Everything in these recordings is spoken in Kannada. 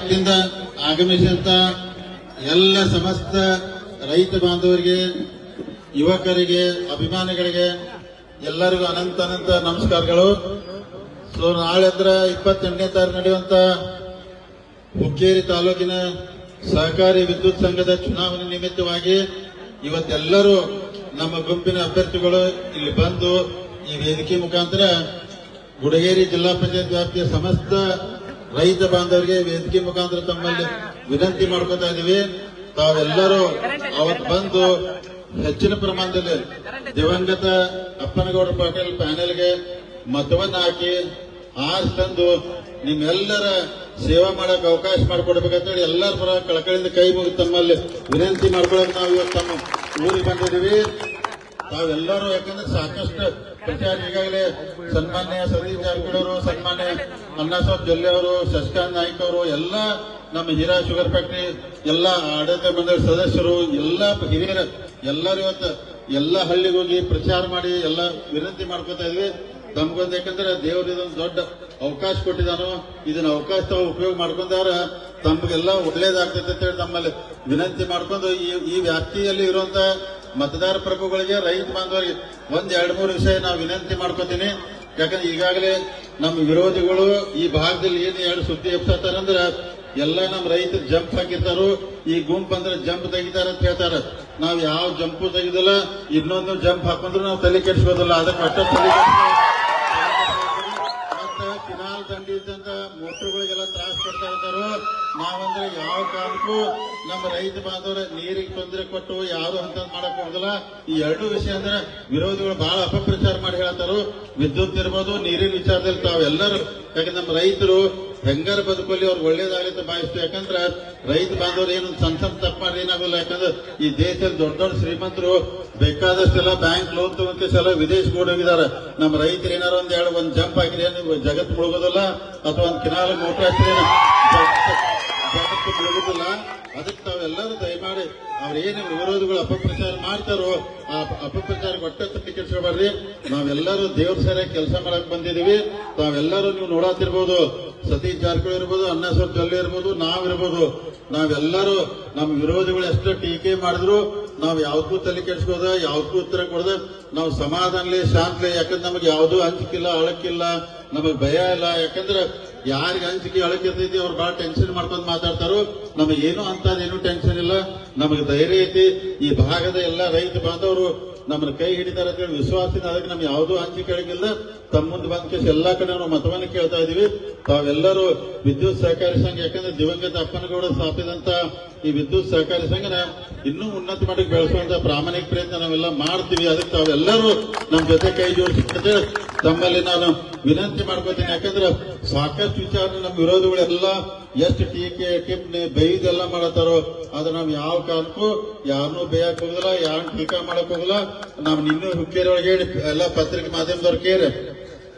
ಆಗಮಿಸಿದಂತ ಎಲ್ಲ ಸಮಸ್ತ ರೈತ ಬಾಂಧವರಿಗೆ, ಯುವಕರಿಗೆ, ಅಭಿಮಾನಿಗಳಿಗೆ ಎಲ್ಲರಿಗೂ ಅನಂತ ಅನಂತ ನಮಸ್ಕಾರಗಳು. ಸೊ, ನಾಳೆ ಅಂದ್ರೆ ಇಪ್ಪತ್ತೆಂಟನೇ ತಾರೀಕು ನಡೆಯುವಂತ ಹುಕ್ಕೇರಿ ತಾಲೂಕಿನ ಸಹಕಾರಿ ವಿದ್ಯುತ್ ಸಂಘದ ಚುನಾವಣೆ ನಿಮಿತ್ತವಾಗಿ ಇವತ್ತೆಲ್ಲರೂ ನಮ್ಮ ಗುಂಪಿನ ಅಭ್ಯರ್ಥಿಗಳು ಇಲ್ಲಿ ಬಂದು ಈ ವೇದಿಕೆ ಮುಖಾಂತರ ಗುಡಗೇರಿ ಜಿಲ್ಲಾ ಪಂಚಾಯತ್ ವ್ಯಾಪ್ತಿಯ ಸಮಸ್ತ ರೈತ ಬಾಂಧವರಿಗೆ ವೇದಿಕೆ ಮುಖಾಂತರ ತಮ್ಮಲ್ಲಿ ವಿನಂತಿ ಮಾಡ್ಕೊತಾ ಇದೀವಿ ತಾವೆಲ್ಲರೂ ಅವತ್ತು ಬಂದು ಹೆಚ್ಚಿನ ಪ್ರಮಾಣದಲ್ಲಿ ದಿವಂಗತ ಅಪ್ಪನಗೌಡ ಪಾಟೀಲ್ ಪ್ಯಾನೆಲ್ಗೆ ಮತವನ್ನ ಹಾಕಿ ತಂದು ನಿಮ್ಮೆಲ್ಲರ ಸೇವಾ ಮಾಡಕ್ ಅವಕಾಶ ಮಾಡಿಕೊಡ್ಬೇಕಂತೇಳಿ ಎಲ್ಲರ ಪರ ಕಳಕಳಿಯಿಂದ ಕೈ ಮುಗಿ ತಮ್ಮಲ್ಲಿ ವಿನಂತಿ ಮಾಡ್ಕೊಳ್ಳೋಕೆ ನಾವು ಇವತ್ತು ತಮ್ಮ ಊರಿಗೆ ಬಂದಿದ್ದೀವಿ. ತಾವೆಲ್ಲರೂ ಯಾಕಂದ್ರೆ ಸಾಕಷ್ಟು ಪ್ರಚಾರ ಈಗಾಗಲೇ ಸನ್ಮಾನ್ಯ ಸತೀಶ್ ಜಾರಕಿಹೊಳಿ ಅವರು ಸನ್ಮಾನ್ಯ ಅಣ್ಣಾಸಾಬ್ ಜೊಲ್ಲೆ ಅವರು ಶಶಿಕಾಂತ್ ನಾಯ್ಕ ಅವರು, ಎಲ್ಲ ನಮ್ಮ ಹೀರಾ ಶುಗರ್ ಫ್ಯಾಕ್ಟ್ರಿ, ಎಲ್ಲ ಆಡಳಿತ ಮಂಡಳಿ ಸದಸ್ಯರು, ಎಲ್ಲ ಹಿರಿಯರ ಎಲ್ಲರೂ ಇವತ್ತು ಎಲ್ಲ ಹಳ್ಳಿಗೆ ಹೋಗಿ ಪ್ರಚಾರ ಮಾಡಿ ಎಲ್ಲ ವಿನಂತಿ ಮಾಡ್ಕೊತಾ ಇದ್ವಿ. ತಮ್ಗೊಂದು ಯಾಕಂದ್ರೆ ದೇವ್ರ ಇದೊಂದು ದೊಡ್ಡ ಅವಕಾಶ ಕೊಟ್ಟಿದ್ದಾನೋ, ಇದನ್ನ ಅವಕಾಶ ತಾವು ಉಪಯೋಗ ಮಾಡ್ಕೊಂಡಾರ ತಮ್ಗೆಲ್ಲ ಒಳ್ಳೇದಾಗ್ತೈತೆ ಅಂತ ಹೇಳಿ ತಮ್ಮಲ್ಲಿ ವಿನಂತಿ ಮಾಡ್ಕೊಂಡು ಈ ಈ ವ್ಯಾಪ್ತಿಯಲ್ಲಿ ಇರುವಂತ ಮತದಾರ ಪ್ರಭುಗಳಿಗೆ ರೈತ ಬಾಂಧವರಿಗೆ ಒಂದ್ ಎರಡು ಮೂರು ವಿಷಯ ನಾವು ವಿನಂತಿ ಮಾಡ್ಕೋತೀನಿ. ಯಾಕಂದ್ರೆ ಈಗಾಗಲೇ ನಮ್ಮ ವಿರೋಧಿಗಳು ಈ ಭಾಗದಲ್ಲಿ ಏನು ಎರಡು ಸುದ್ದಿ ಎಬ್ಸತ್ತಾರಂದ್ರ ಎಲ್ಲ ನಮ್ಮ ರೈತರು ಜಂಪ್ ಹಾಕಿರ್ತಾರು, ಈ ಗುಂಪು ಅಂದ್ರೆ ಜಂಪ್ ತೆಗಿತಾರ ಅಂತ ಹೇಳ್ತಾರ. ನಾವ್ ಯಾವ ಜಂಪು ತೆಗಿದಿಲ್ಲ, ಇನ್ನೊಂದು ಜಂಪ್ ಹಾಕೊಂಡ್ರು ನಾವು ತಲೆ ಕೆಡಿಸ್ಬೋದಲ್ಲ, ಅದಕ್ಕೆ ಮಟ್ಟ ತಲೆ ಮತ್ತೆ ಕಿನಾಲ್ ದಂಡಿ ಇದ್ದಂತ ತ್ರಾಸ ಕೊಡ್ತಾ ಇದ್ದಾರೋ. ನಾವಂದ್ರೆ ಯಾವ ಕಾರಣಕ್ಕೂ ನಮ್ಮ ರೈತ ಬಾಂಧವರ ನೀರಿಗೆ ತೊಂದರೆ ಕೊಟ್ಟು ಯಾರು ಅಂತ ಮಾಡಕ್ ಹೋಗಲ್ಲ ಈ ಎರಡು ವಿಷಯ ಅಂದ್ರೆ ವಿರೋಧಿಗಳು ಬಹಳ ಅಪಪ್ರಚಾರ ಮಾಡಿ ಹೇಳ್ತಾರೋ ವಿದ್ಯುತ್ ಇರ್ಬೋದು, ನೀರಿನ ವಿಚಾರದಲ್ಲಿ ತಾವೆಲ್ಲರೂ ಯಾಕೆ ನಮ್ಮ ರೈತರು ಹೆಂಗಾರ ಬದುಕಲ್ಲಿ ಅವ್ರು ಒಳ್ಳೇದಾಗಲಿ ಅಂತ ಭಾವಿಸ್ತೀವಿ. ಯಾಕಂದ್ರೆ ರೈತ ಬಾಂಧವರು ಏನು ಸಣ್ಣ ಸಣ್ಣ ತಪ್ಪು ಮಾಡಿ ಏನಾಗಲ್ಲ ಯಾಕಂದ್ರೆ ಈ ದೇಶದಲ್ಲಿ ದೊಡ್ಡ ದೊಡ್ಡ ಶ್ರೀಮಂತರು ಬೇಕಾದಷ್ಟೆಲ್ಲ ಬ್ಯಾಂಕ್ ಲೋನ್ ತಗೊಂಡ್ಕೆಲ್ಲ ವಿದೇಶಕ್ಕೆ ಹೋಗಿದ್ದಾರೆ ನಮ್ಮ ರೈತರು ಏನಾರು ಒಂದ್ ಎರಡು, ಒಂದ್ ಜಂಪ್ ಹಾಕಿದ್ರೆ ಜಗತ್ತು ಮುಳುಗೋದಲ್ಲ. ಅಥವಾ ಒಂದ್ ಕಿನಾಲ್ ಮೋಟರ್ ಮುಳುಗೋದಿಲ್ಲ ಅದಕ್ಕೆ ತಾವೆಲ್ಲರೂ ದಯಮಾಡಿ ಅವ್ರೇನು ವಿರೋಧಿಗಳು, ಅಪಪ್ರಚಾರ ಮಾಡ್ತಾರೋ ಆ ಅಪಪ್ರಚಾರ ಒಟ್ಟ ತಪ್ಪಿ ಕೆಡ್ಸ್ಕೊಬಾರ್ರಿ ನಾವೆಲ್ಲರೂ ದೇವ್ರ ಸರಿಯಾಗಿ ಕೆಲಸ ಮಾಡಕ್ ಬಂದಿದೀವಿ ತಾವೆಲ್ಲರೂ ನೀವು ನೋಡಾತಿರ್ಬೋದು, ಸತೀಶ್ ಜಾರಕಿಹೊಳಿ ಇರ್ಬೋದು, ಅನ್ನಸರ್ ಜೊಲ್ಲೆ ಇರ್ಬೋದು, ನಾವಿರ್ಬೋದು. ನಾವೆಲ್ಲರೂ ನಮ್ಮ ವಿರೋಧಿಗಳು ಎಷ್ಟು ಟೀಕೆ ಮಾಡಿದ್ರು. ನಾವು ಯಾವ್ದಕ್ಕೂ ತಲೆ ಕೆಡ್ಸ್ಕೋದ ಯಾವ್ದಕ್ಕೂ ಉತ್ತರ ಕೊಡದ ನಾವು ಸಮಾಧಾನಲಿ, ಶಾಂತಲಿ, ಯಾಕಂದ್ರೆ ನಮಗೆ ಯಾವ್ದು ಹಂಚಿಕಿಲ್ಲ ಅಳಕಿಲ್ಲ, ನಮಗ್ ಭಯ ಇಲ್ಲ. ಯಾಕಂದ್ರೆ ಯಾರಿಗೆ ಅಂಜಿಕೆ ಅಳಕಿರ್ತೈತಿ ಅವ್ರು ಬಹಳ ಟೆನ್ಷನ್ ಮಾಡ್ಕೊಂಡು ಮಾತಾಡ್ತಾರೋ, ನಮಗೆ ಏನು ಟೆನ್ಷನ್ ಇಲ್ಲ. ನಮಗೆ ಧೈರ್ಯ ಐತಿ. ಈ ಭಾಗದ ಎಲ್ಲ ರೈತ ಬಾಂಧವರು ನಮ್ಮನ್ನ ಕೈ ಹಿಡಿತಾರೆ ಅಂತ ಹೇಳಿ ವಿಶ್ವಾಸದಿಂದ ಅದಕ್ಕೆ ನಮ್ಗೆ ಯಾವುದೂ ಅಂಜಿಕೆ ಅಳಗಿಲ್ಲ ತಮ್ಮ ಮುಂದೆ ಬಂದ ಕೇಸ್ ಎಲ್ಲಾ ಕಡೆ ನಾವು ಮತವನ್ನು ಕೇಳ್ತಾ ಇದೀವಿ ತಾವೆಲ್ಲರೂ ವಿದ್ಯುತ್ ಸಹಕಾರಿ ಸಂಘ, ಯಾಕಂದ್ರೆ ದಿವಂಗತ ಅಪ್ಪನಗೌಡ ಸ್ಥಾಪಿಸಿದಂತ ಈ ವಿದ್ಯುತ್ ಸಹಕಾರಿ ಸಂಘನ ಇನ್ನೂ ಉನ್ನತ ಮಟ್ಟಕ್ಕೆ ಬೆಳೆಸುವಂತ ಪ್ರಾಮಾಣಿಕ ಪ್ರಯತ್ನ ನಾವೆಲ್ಲ ಮಾಡ್ತೀವಿ. ಅದಕ್ಕೆ ತಾವೆಲ್ಲರೂ ನಮ್ಮ ಜೊತೆ ಕೈ ಜೋಡಿಸಿ ತಮ್ಮಲ್ಲಿ ನಾನು ವಿನಂತಿ ಮಾಡ್ಕೋತೀನಿ ಯಾಕಂದ್ರೆ ಸಾಕಷ್ಟು ವಿಚಾರ ನಮ್ಮ ವಿರೋಧಿಗಳೆಲ್ಲ ಎಷ್ಟು ಟೀಕೆ, ಟಿಪ್ಪಣಿ ಬೈದೆಲ್ಲ ಮಾಡತ್ತಾರೋ, ಆದ್ರೆ ನಾವು ಯಾವ ಕಾಲಕ್ಕೂ ಯಾರನ್ನೂ ಬೇಯಕ್ ಹೋಗಲ್ಲ ಯಾರು ಟೀಕಾ ಮಾಡಕ್ ಹೋಗಲ್ಲ ನಾವು ನಿನ್ನೂ ಹೇಳಿ, ಎಲ್ಲ ಪತ್ರಿಕೆ ಮಾಧ್ಯಮದವ್ರು ಕೇರ್.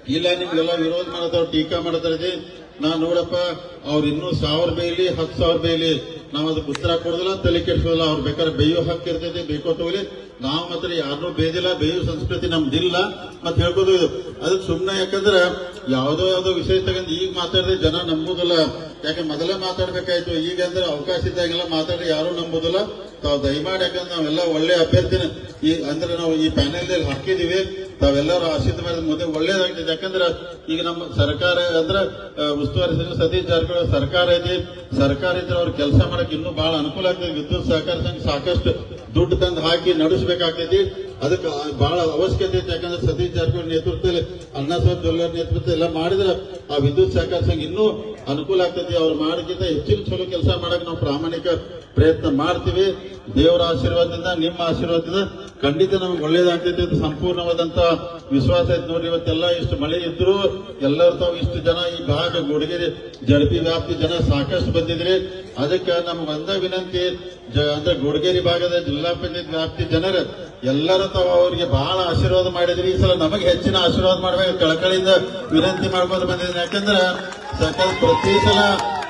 ಇಲ್ಲ, ನಿಮ್ಗೆಲ್ಲ ವಿರೋಧ ಮಾಡತ್ತಾರ, ಟೀಕಾ ಮಾಡತಾರ ನಾ ನೋಡಪ್ಪ, ಅವ್ರು ಇನ್ನೂ ಸಾವಿರ ಬೇಯಲಿ, ಹತ್ತು ಸಾವಿರ ಬೇಯಲಿ. ನಾವ್ ಅದಕ್ಕೆ ಉತ್ತರ ಕೊಡೋದಿಲ್ಲ, ತಲೆ ಕೆಡಿಸೋದಿಲ್ಲ, ಅವ್ರು ಬೇಕಾದ್ರೆ ಬೇಯೋ ಹಕ್ಕು ಇರ್ತೈತಿ, ಬೇಕೋ ತಗೊಲಿ ನಾವು ಮಾತ್ರ ಯಾರನ್ನೂ ಬೇದಿಲ್ಲ ಬೇಯೋ ಸಂಸ್ಕೃತಿ ನಮ್ದಿಲ್ಲ ಮತ್ತೆ ಹೇಳ್ಬೋದು ಇದು. ಅದಕ್ಕೆ ಸುಮ್ಮನೆ ಯಾಕಂದ್ರೆ, ಯಾವ್ದೋ ಯಾವ್ದೋ ವಿಷಯ ತಗೊಂಡು ಈಗ ಮಾತಾಡಿದ್ರೆ ಜನ ನಂಬುದಿಲ್ಲ. ಯಾಕೆ ಮೊದಲೇ ಮಾತಾಡ್ಬೇಕಾಯ್ತು? ಈಗ ಅಂದ್ರೆ ಅವಕಾಶ ಇದ್ದಾಗೆಲ್ಲ ಮಾತಾಡಿ ಯಾರು ನಂಬುದಿಲ್ಲ. ತಾವು ದಯಮಾಡಿ ಯಾಕಂದ್ರೆ ನಾವೆಲ್ಲ ಒಳ್ಳೆ ಅಭ್ಯರ್ಥಿನ. ಈ ಅಂದ್ರೆ ನಾವು ಈ ಪ್ಯಾನೆಲ್ ಹಾಕಿದೀವಿ ತಾವೆಲ್ಲರೂ ಆಶೀರ್ವಾದ ಮಾಡಿದ ಮುಂದೆ ಒಳ್ಳೇದಾಗ್ತದೆ. ಯಾಕಂದ್ರೆ ಈಗ ನಮ್ಮ ಸರ್ಕಾರ ಅಂದ್ರೆ ಉಸ್ತುವಾರಿ ಸಚಿವ ಸತೀಶ್ ಜಾರಕಿಹೊಳಿ ಸರ್ಕಾರ ಐತಿ. ಸರ್ಕಾರ ಇದ್ರೆ ಅವ್ರ ಕೆಲಸ ಮಾಡಕ್ ಇನ್ನೂ ಬಹಳ ಅನುಕೂಲ ಆಗ್ತದೆ. ವಿದ್ಯುತ್ ಸಹಕಾರ ಸಂಘ ಸಾಕಷ್ಟು ದುಡ್ಡು ತಂದು ಹಾಕಿ ನಡೆಸಬೇಕಾಗ್ತೈತಿ. ಅದಕ್ಕೆ ಬಹಳ ಅವಶ್ಯಕತೆ ಐತಿ ಯಾಕಂದ್ರೆ ಸತೀಶ್ ಜಾರಕಿಹೊಳಿ ನೇತೃತ್ವದಲ್ಲಿ ಅಣ್ಣಾಸಾಬ್ ಜೊಲ್ಲೆಯವ್ರ ನೇತೃತ್ವ ಎಲ್ಲ ಮಾಡಿದ್ರೆ ಆ ವಿದ್ಯುತ್ ಸಹಕಾರ ಸಂಘ ಇನ್ನೂ ಅನುಕೂಲ ಆಗ್ತೈತಿ. ಅವ್ರು ಮಾಡಕ್ಕಿಂತ ಹೆಚ್ಚಿನ ಚಲೋ ಕೆಲಸ ಮಾಡಕ್ ನಾವು ಪ್ರಾಮಾಣಿಕ ಪ್ರಯತ್ನ ಮಾಡ್ತೀವಿ. ದೇವರ ಆಶೀರ್ವಾದದಿಂದ, ನಿಮ್ಮ ಆಶೀರ್ವಾದದಿಂದ ಖಂಡಿತ ನಮ್ಗೆ ಒಳ್ಳೇದಾಗ್ತೈತಿ ಅಂತ ಸಂಪೂರ್ಣವಾದಂತ ವಿಶ್ವಾಸ ಐತೆ ನೋಡ್ರಿ. ಇವತ್ತೆಲ್ಲ ಇಷ್ಟು ಮಳೆ ಇದ್ರು ಎಲ್ಲರೂ ತಾವು ಇಷ್ಟು ಜನ ಈ ಭಾಗ ಗುಡಗೇರಿ, ಜಡಪಿ ವ್ಯಾಪ್ತಿ ಜನ ಸಾಕಷ್ಟು ಬಂದಿದ್ರಿ ಅದಕ್ಕೆ ನಮ್ಗೆ ಒಂದ ವಿನಂತಿ ಅಂದ್ರೆ ಗುಡಗೇರಿ ಭಾಗದ ಜಿಲ್ಲಾ ಪಂಚಾಯತ್ ವ್ಯಾಪ್ತಿ ಜನರು ಎಲ್ಲರೂ ತಾವು ಅವ್ರಿಗೆ ಬಹಳ ಆಶೀರ್ವಾದ ಮಾಡಿದ್ರಿ. ಈ ಸಲ ನಮಗೆ ಹೆಚ್ಚಿನ ಆಶೀರ್ವಾದ ಮಾಡ್ಬೇಕು ಕಳಕಳಿಯಿಂದ ವಿನಂತಿ ಮಾಡ್ಕೊಂಡು ಬಂದಿದ್ದೀನಿ. ಯಾಕಂದ್ರೆ ಸಕಲ್ ಪ್ರತಿ ಸಲ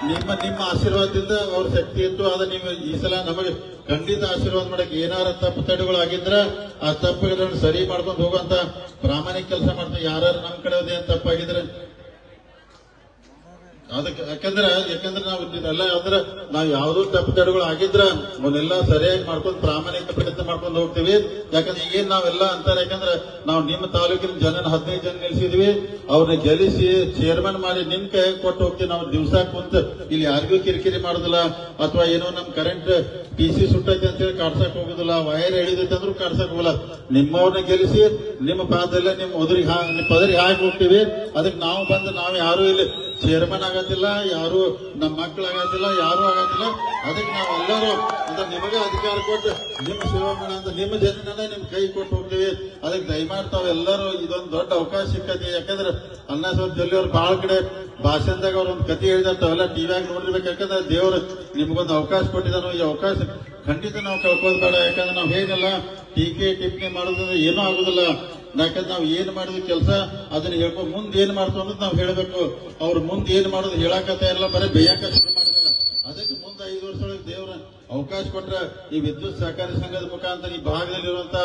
ನಿಮ್ಮ ನಿಮ್ಮ ಆಶೀರ್ವಾದದಿಂದ ಅವ್ರ ಶಕ್ತಿ ಇತ್ತು. ಆದ್ರೆ ನೀವು ಈ ಸಲ ನಮಗೆ ಖಂಡಿತ ಆಶೀರ್ವಾದ ಮಾಡಕ್ಕೆ ಏನಾರ ತಪ್ಪು ತಡೆಗಳು ಆಗಿದ್ರ ಆ ತಪ್ಪುಗಳನ್ನು ಸರಿ ಮಾಡ್ಕೊಂಡು ಹೋಗುವಂತ ಪ್ರಾಮಾಣಿಕ ಕೆಲಸ ಮಾಡ್ತಾರೆ ಯಾರು ನಮ್ ಕಡೆ ಏನ್ ತಪ್ಪಾಗಿದ್ರೆ ಅದಕ್ಕೆ ಯಾಕಂದ್ರೆ ಯಾಕಂದ್ರೆ ನಾವು ಇದೆಲ್ಲ ಯಾವ್ದ್ರ ನಾವು ಯಾವ್ದು ತಪ್ಪು ತಡೆಗಳು ಆಗಿದ್ರ ಅವನ್ನೆಲ್ಲ ಸರಿಯಾಗಿ ಮಾಡ್ಕೊಂಡು ಪ್ರಾಮಾಣಿಕ ಪ್ರಯತ್ನ ಮಾಡ್ಕೊಂಡು ಹೋಗ್ತೀವಿ. ಯಾಕಂದ್ರೆ ಈಗೇನ್ ನಾವೆಲ್ಲ ಅಂತಾರೆ, ಯಾಕಂದ್ರೆ ನಾವು ನಿಮ್ಮ ತಾಲೂಕಿನ ಜನನ ಹದಿನೈದು ಜನ ನಿಲ್ಸಿದ್ವಿ. ಅವ್ರನ್ನ ಗೆಲ್ಲಿಸಿ ಚೇರ್ಮನ್ ಮಾಡಿ ನಿಮ್ ಕೈ ಕೊಟ್ಟು ಹೋಗ್ತೀವಿ. ನಾವು ದಿವಸ ಕುಂತ ಇಲ್ಲಿ ಯಾರಿಗೂ ಕಿರಿಕಿರಿ ಮಾಡುದಿಲ್ಲ. ಅಥವಾ ಏನೋ ನಮ್ ಕರೆಂಟ್ ಪಿ ಸಿ ಸುಟ್ಟೈತೆ ಅಂತ ಹೇಳಿ ಕಾಡ್ಸಕ್ ಹೋಗುದಿಲ್ಲ. ವೈರ್ ಎಳಿದೈತೆ ಅಂದ್ರೂ ಕಾಡ್ಸಕ್ ಹೋಗಲ್ಲ ನಿಮ್ಮವ್ರನ್ನ ಗೆಲ್ಲಿಸಿ ನಿಮ್ಮ ಪಾದಲ್ಲೇ ನಿಮ್ಮ ಒದರಿ ಪದರಿಗೆ ಹಾಕಿ ಹೋಗ್ತೀವಿ. ಅದಕ್ಕೆ ನಾವು ಬಂದು ನಾವು ಯಾರು ಇಲ್ಲಿ ಚೇರ್ಮನ್ ಆಗತ್ತಿಲ್ಲ, ಯಾರು ನಮ್ಮ ಮಕ್ಕಳು ಆಗತ್ತಿಲ್ಲ, ಯಾರು ಆಗತ್ತಿಲ್ಲ. ಅದಕ್ಕೆ ನಾವೆಲ್ಲರೂ ಅಂತ ನಿಮಗೆ ಅಧಿಕಾರ ಕೊಟ್ಟು ನಿಮ್ಮ ಸೇವೆ ಅಂತ ನಿಮ್ಮ ಜನನೇ ನಿಮ್ ಕೈ ಕೊಟ್ಟು ಹೋಗ್ತೀವಿ. ಅದಕ್ಕೆ ದಯಮಾಡಿ ತಾವೆಲ್ಲರೂ ಇದೊಂದು ದೊಡ್ಡ ಅವಕಾಶ ಸಿಕ್ಕತಿ ಯಾಕಂದ್ರೆ ಅನ್ನ ಸ್ವಲ್ಪ ಜಲ್ಲಿ ಅವ್ರು ಬಹಳ ಕಡೆ ಭಾಷಣದಾಗ ಅವ್ರ ಒಂದು ಕತೆ ಹೇಳಿದ ತಾವೆಲ್ಲ ಟಿವಿಯಾಗಿ ನೋಡಿರ್ಬೇಕು. ಯಾಕಂದ್ರೆ ದೇವರು ನಿಮ್ಗೊಂದು ಅವಕಾಶ ಕೊಟ್ಟಿದ್ದಾನೋ. ಈ ಅವಕಾಶ ಖಂಡಿತ ನಾವು ಕಳ್ಕೋದ್ ಬೇಡ ಯಾಕಂದ್ರೆ ನಾವು ಹೇಗಲ್ಲ ಟೀಕೆ ಟಿಪ್ಪಣಿ ಮಾಡೋದ್ರಿಂದ ಏನೂ ಆಗುದಿಲ್ಲ. ಯಾಕಂದ್ರೆ ನಾವು ಏನ್ ಮಾಡಿದ ಕೆಲಸ ಅದನ್ನ ಹೇಳ್ಕೊ ಮುಂದೆ ಏನ್ ಮಾಡ್ತು ಅನ್ನೋದು ನಾವು ಹೇಳ್ಬೇಕು. ಅವ್ರು ಮುಂದೆ ಏನ್ ಮಾಡೋದು ಹೇಳಕತ್ತ ಎಲ್ಲ ಬರೀ ಬೇಯಕ ಶುರು ಮಾಡಿದಾರೆ. ಅದಕ್ಕೆ ಮುಂದೆ ಐದು ದೇವರ ಅವಕಾಶ ಕೊಟ್ರೆ ಈ ವಿದ್ಯುತ್ ಸಹಕಾರಿ ಸಂಘದ ಮುಖಾಂತರ ಈ ಭಾಗದಲ್ಲಿರುವಂತ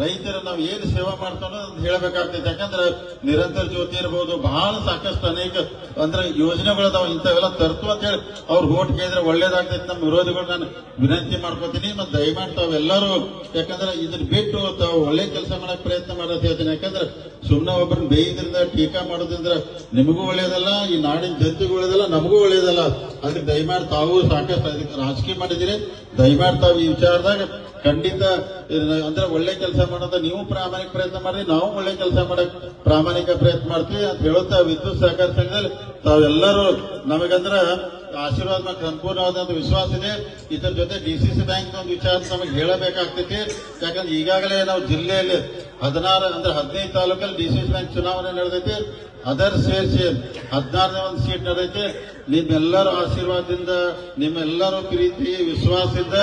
ರೈತರ ನಾವು ಏನು ಸೇವಾ ಮಾಡ್ತಾನೋ ಅಂತ ಹೇಳಬೇಕಾಗ್ತೈತೆ. ಯಾಕಂದ್ರೆ ನಿರಂತರ ಜ್ಯೋತಿ ಇರಬಹುದು ಬಹಳ ಸಾಕಷ್ಟು ಅನೇಕ ಅಂದ್ರೆ ಯೋಜನೆಗಳದಾವ ಇಂಥವೆಲ್ಲ ತರ್ತು ಅಂತ ಹೇಳಿ ಅವ್ರು ಓಟ್ ಕೇಳಿದ್ರೆ ಒಳ್ಳೇದಾಗ್ತೈತೆ. ನಮ್ಮ ವಿರೋಧಿಗಳು ನಾನು ವಿನಂತಿ ಮಾಡ್ಕೋತೀನಿ. ಮತ್ತೆ ದಯಮಾಡ್ತಾವೆಲ್ಲರೂ ಯಾಕಂದ್ರೆ ಇದನ್ನ ಬಿಟ್ಟು ತಾವು ಒಳ್ಳೆ ಕೆಲಸ ಮಾಡಕ್ ಪ್ರಯತ್ನ ಮಾಡೋದು ಹೇಳ್ತೀನಿ. ಯಾಕಂದ್ರೆ ಸುಮ್ಮನೆ ಒಬ್ಬರನ್ನ ಬೇಯಿದ್ರಿಂದ ಟೀಕಾ ಮಾಡೋದ್ರಿಂದ ನಿಮಗೂ ಒಳ್ಳೇದಲ್ಲ, ಈ ನಾಡಿನ ಜನತೆಗೂ ಒಳ್ಳೇದಲ್ಲ, ನಮಗೂ ಒಳ್ಳೇದಲ್ಲ. ಅದಕ್ಕೆ ದಯಮಾಡಿ ತಾವು ಸಾಕಷ್ಟು ಅದಕ್ಕೆ ರಾಜಕೀಯ ಮಾಡಿದಿರಿ ದಯಮಾಡಿ ತಾವು ಈ ವಿಚಾರದಾಗ ಖಂಡಿತ, ಅಂದ್ರೆ ಒಳ್ಳೆ ಕೆಲಸ ಮಾಡೋದ ನೀವು ಪ್ರಾಮಾಣಿಕ ಪ್ರಯತ್ನ ಮಾಡಿ ನಾವು ಒಳ್ಳೆ ಕೆಲಸ ಮಾಡಕ್ ಪ್ರಾಮಾಣಿಕ ಪ್ರಯತ್ನ ಮಾಡ್ತೀವಿ ಅಂತ ಹೇಳುತ್ತಾ ವಿದ್ಯುತ್ ಸಹಕಾರ ಸಂಘದಲ್ಲಿ ತಾವೆಲ್ಲರೂ ನಮಗಂದ್ರ ಆಶೀರ್ವಾದ ಸಂಪೂರ್ಣವಾದ ಸಂಪೂರ್ಣವಾದಂತ ವಿಶ್ವಾಸ ಇದೆ. ಇದರ ಜೊತೆ ಡಿಸಿಸಿ ಬ್ಯಾಂಕ್ ಒಂದು ವಿಚಾರ ನಮಗೆ ಹೇಳಬೇಕಾಗ್ತೈತಿ. ಯಾಕಂದ್ರೆ ಈಗಾಗಲೇ ನಾವು ಜಿಲ್ಲೆಯಲ್ಲಿ ಹದಿನಾರು ಅಂದ್ರೆ ಹದಿನೈದು ತಾಲೂಕಲ್ಲಿ ಡಿಸಿಸಿ ಬ್ಯಾಂಕ್ ಚುನಾವಣೆ ನಡೆದೈತಿ. ಅದರ್ ಸೇರಿಸಿ ಹದಿನಾರನೇ ಒಂದು ಸೀಟ್ ನಡೆದೈತಿ. ನಿಮ್ಮೆಲ್ಲರ ಆಶೀರ್ವಾದದಿಂದ, ನಿಮ್ಮೆಲ್ಲರ ಪ್ರೀತಿ, ವಿಶ್ವಾಸದಿಂದ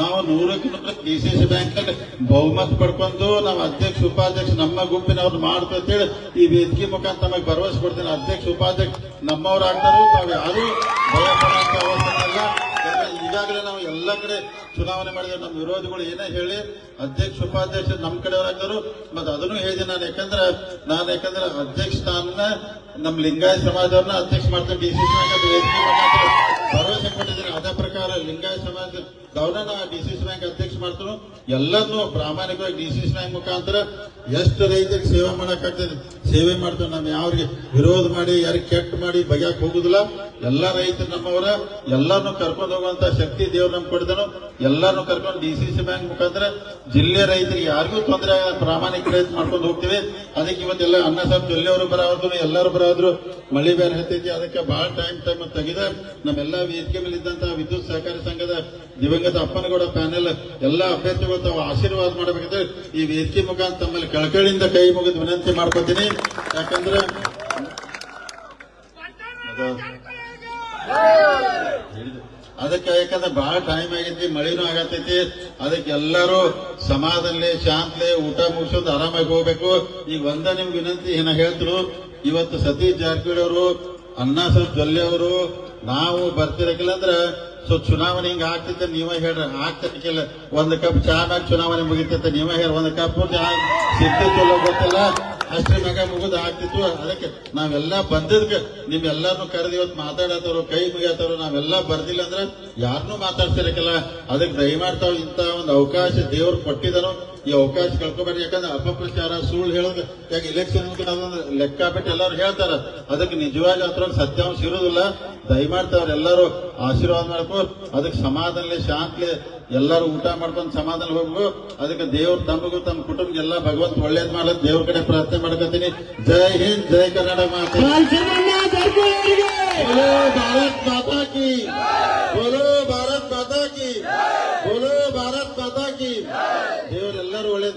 ನಾವು ನೂರಕ್ಕೆ ನೂರ ಸಿ ಬ್ಯಾಂಕ್ ಅಲ್ಲಿ ಬಹುಮತ ಪಡ್ಕೊಂಡು ನಾವು ಅಧ್ಯಕ್ಷ, ಉಪಾಧ್ಯಕ್ಷ ನಮ್ಮ ಗುಂಪಿನವ್ರು ಮಾಡ್ತೀವಿ ಅಂತೇಳಿ ಈ ವೇದಿಕೆ ಮುಖಾಂತರ ನಮಗೆ ಭರವಸೆ ಕೊಡ್ತೀನಿ. ಅಧ್ಯಕ್ಷ, ಉಪಾಧ್ಯಕ್ಷ ನಮ್ಮವ್ರು ತಾವು ಯಾರು ಭಯ ಪಡುವಂತ ಅವಶ್ಯಕ ಇಲ್ಲ. ಯಾಕಂದ್ರೆ ಈಗಾಗಲೇ ನಾವು ಎಲ್ಲ ಕಡೆ ಚುನಾವಣೆ ಮಾಡಿದ್ರೆ ನಮ್ಮ ವಿರೋಧಿಗಳು ಏನೇ ಹೇಳಿ, ಅಧ್ಯಕ್ಷ, ಉಪಾಧ್ಯಕ್ಷ ನಮ್ಮ ಕಡೆಯವರಾಗ್ತಾರು ಮತ್ತೆ ಅದನ್ನು ಹೇಳಿದೆ ನಾನು. ಯಾಕಂದ್ರೆ ನಾನು ಯಾಕಂದ್ರೆ ಅಧ್ಯಕ್ಷ ಸ್ಥಾನ ನಮ್ಮ ಲಿಂಗಾಯತ ಸಮಾಜವ್ರನ್ನ ಅಧ್ಯಕ್ಷ ಮಾಡ್ತೇನೆ. ಡಿ ಸಿ ಭರವಸೆ ಕೊಟ್ಟಿದ್ದೀನಿ ಅದೇ ಪ್ರಕಾರ ಲಿಂಗಾಯತ ಸಮಾಜ ಅವ್ರನ್ನ ಡಿ ಸಿ ಬ್ಯಾಂಕ್ ಅಧ್ಯಕ್ಷ ಮಾಡ್ತಾರೆ ಎಲ್ಲರನ್ನೂ ಪ್ರಾಮಾಣಿಕವಾಗಿ ಡಿ ಸಿ ಬ್ಯಾಂಕ್ ಮುಖಾಂತರ ಎಷ್ಟು ರೈತರಿಗೆ ಸೇವೆ ಮಾಡೋಕ್ಕಾಗ್ತದೆ, ಸೇವೆ ಮಾಡ್ತಾರೆ. ನಾವು ಯಾವ್ರಿಗೆ ವಿರೋಧ ಮಾಡಿ, ಯಾರಿಗೆ ಕೆಟ್ಟ ಮಾಡಿ ಬಗೆಯಕ್ಕೆ ಹೋಗುದಿಲ್ಲ. ಎಲ್ಲ ರೈತರು ನಮ್ಮವರ, ಎಲ್ಲರನ್ನು ಕರ್ಕೊಂಡು ಹೋಗುವಂತ ಶಕ್ತಿ ದೇವ್ರು ನಮ್ಗೆ ಕೊಡ್ತಾನು ಎಲ್ಲರನ್ನು ಕರ್ಕೊಂಡು ಡಿ ಸಿ ಸಿ ಬ್ಯಾಂಕ್ ಮುಖಾಂತರ ಜಿಲ್ಲೆ ರೈತರಿಗೆ ಯಾರಿಗೂ ತೊಂದರೆ ಆಗ ಪ್ರಾಮಾಣಿಕ ರೈತ ಮಾಡ್ಕೊಂಡು ಹೋಗ್ತೀವಿ. ಅದಕ್ಕೆ ಇವತ್ತೆಲ್ಲ ಅನ್ನ ಸಾಹೇಬ್ ಜೊಲ್ಲೆಯವರು ಬರೋದ್ರು ಎಲ್ಲರೂ ಬರೋದ್ರು. ಮಳೆ ಬೇರೆ ಹತ್ತೈತಿ. ಅದಕ್ಕೆ ಬಹಳ ಟೈಮ್ ಟೈಮ್ ತೆಗೆದ ನಮ್ಮೆಲ್ಲ ವೇದಿಕೆ ಮೇಲೆ ಇದ್ದಂತಹ ವಿದ್ಯುತ್ ಸಹಕಾರಿ ಸಂಘದ ದಿವಂಗತ ಅಪ್ಪನಗೌಡ ಪ್ಯಾನೆಲ್ ಎಲ್ಲ ಅಭ್ಯರ್ಥಿಗಳು ತಾವು ಆಶೀರ್ವಾದ ಮಾಡಬೇಕಂದ್ರೆ ಈ ವೇದಿಕೆ ಮುಖಾಂತರ ತಮ್ಮಲ್ಲಿ ಕಳಕಳಿಯಿಂದ ಕೈ ಮುಗಿದು ವಿನಂತಿ ಮಾಡ್ಕೋತೀನಿ. ಯಾಕಂದ್ರೆ ಅದು- ಅದಕ್ಕೆ ಯಾಕಂದ್ರೆ ಬಹಳ ಟೈಮ್ ಆಗೈತಿ ಮಳಿನೂ ಆಗತೈತಿ. ಅದಕ್ಕೆ ಎಲ್ಲರೂ ಸಮಾಧಾನಲಿ ಶಾಂತಲೆ ಊಟ ಮುಗಿಸೋದು ಆರಾಮಾಗಿ ಹೋಗ್ಬೇಕು. ಈಗ ಒಂದ ನಿಮ್ಗೆ ವಿನಂತಿ ಏನ ಹೇಳ್ತಿರು. ಇವತ್ತು ಸತೀಶ್ ಜಾರಕಿಹೊಳಿ ಅವರು, ಅಣ್ಣಾ ಸಾಹೇಬ್ ಜೊಲ್ಲೆ ಅವರು ನಾವು ಬರ್ತಿರಕಿಲ್ಲ ಅಂದ್ರ, ಸೊ ಚುನಾವಣೆ ಹಿಂಗ ಆಗ್ತೈತೆ ನೀವೇ ಹೇಳ್ರಿ. ಆಗ್ತಿರ್ಕಿಲ್ಲ. ಒಂದ್ ಕಪ್ ಚಾ ಮ್ಯಾಗ ಚುನಾವಣೆ ಮುಗಿತೈತೆ, ನೀವೇ ಹೇಳಿ ಒಂದ್ ಕಪ್ ಪೂರ್ತಿ ಇಲ್ಲೋ ಗೊತ್ತಿಲ್ಲ? ಅಷ್ಟೇ ಮ್ಯಾಗ ಮುಗಿದು ಆಗ್ತಿತ್ತು. ಅದಕ್ಕೆ ನಾವೆಲ್ಲ ಬಂದಿದ್ಕ ನಿಮ್ಮೆಲ್ಲರನ್ನು ಕರೆದು ಇವತ್ತು ಮಾತಾಡತ್ತವ್ರು ಕೈ ಮುಗಿಯತ್ತವ್ರು ನಾವೆಲ್ಲ ಬರ್ದಿಲ್ಲ ಅಂದ್ರೆ ಯಾರನ್ನೂ ಮಾತಾಡ್ತಿರಕಿಲ್ಲ. ಅದಕ್ಕೆ ದಯಮಾಡ್ತಾವ್ ಇಂತ ಒಂದು ಅವಕಾಶ ದೇವ್ರು ಕೊಟ್ಟಿದ್ದಾರೋ ಈ ಅವಕಾಶ ಕಳ್ಕೊಬೇಡಿ ಯಾಕಂದ್ರೆ ಅಪಪ್ರಚಾರ ಸುಳ್ಳು ಹೇಳೋದು ಯಾಕೆ ಇಲೆಕ್ಷನ್ ಅದೊಂದು ಲೆಕ್ಕ ಬಿಟ್ಟು ಎಲ್ಲರೂ ಹೇಳ್ತಾರ. ಅದಕ್ಕೆ ನಿಜವಾಗಿ ಅದ್ರೊಳಗೆ ಸತ್ಯಾಂಶ ಇರೋದಿಲ್ಲ. ದಯಮಾಡ್ತಾವ್ರ ಎಲ್ಲರೂ ಆಶೀರ್ವಾದ ಮಾಡ್ಕೋ ಅದಕ್ಕೆ ಸಮಾಧಾನಲೆ ಶಾಂತಲೆ ಎಲ್ಲರೂ ಊಟ ಮಾಡ್ಕೊಂಡು ಸಮಾಧಾನ ಹೋಗ್ಬೇಕು. ಅದಕ್ಕೆ ದೇವ್ರ ತಮಗೂ ತಮ್ಮ ಕುಟುಂಬ ಎಲ್ಲ ಭಗವಂತ ಒಳ್ಳೇದ್ ಮಾಡಕ್ ದೇವ್ರ ಕಡೆ ಪ್ರಾರ್ಥನೆ ಮಾಡ್ಕೊತೀನಿ. ಜೈ ಹಿಂದ್ ಜೈ ಕರ್ನಾಟಕ ಮಾತಾ.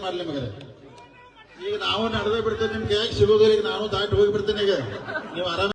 ಮಾಡ್ಲಿ ನಿಮಗೆ ಈಗ ನಾವು ನಡೆದೇ ಬಿಡ್ತೇವೆ, ನಿಮ್ಗೆ ಯಾಕೆ ಸಿಗೋದಿಲ್ಲ ಈಗ ನಾನು ದಾಟಿ ಹೋಗಿ ಬಿಡ್ತೇನೆ ಈಗ. ನೀವು ಆರಾಮ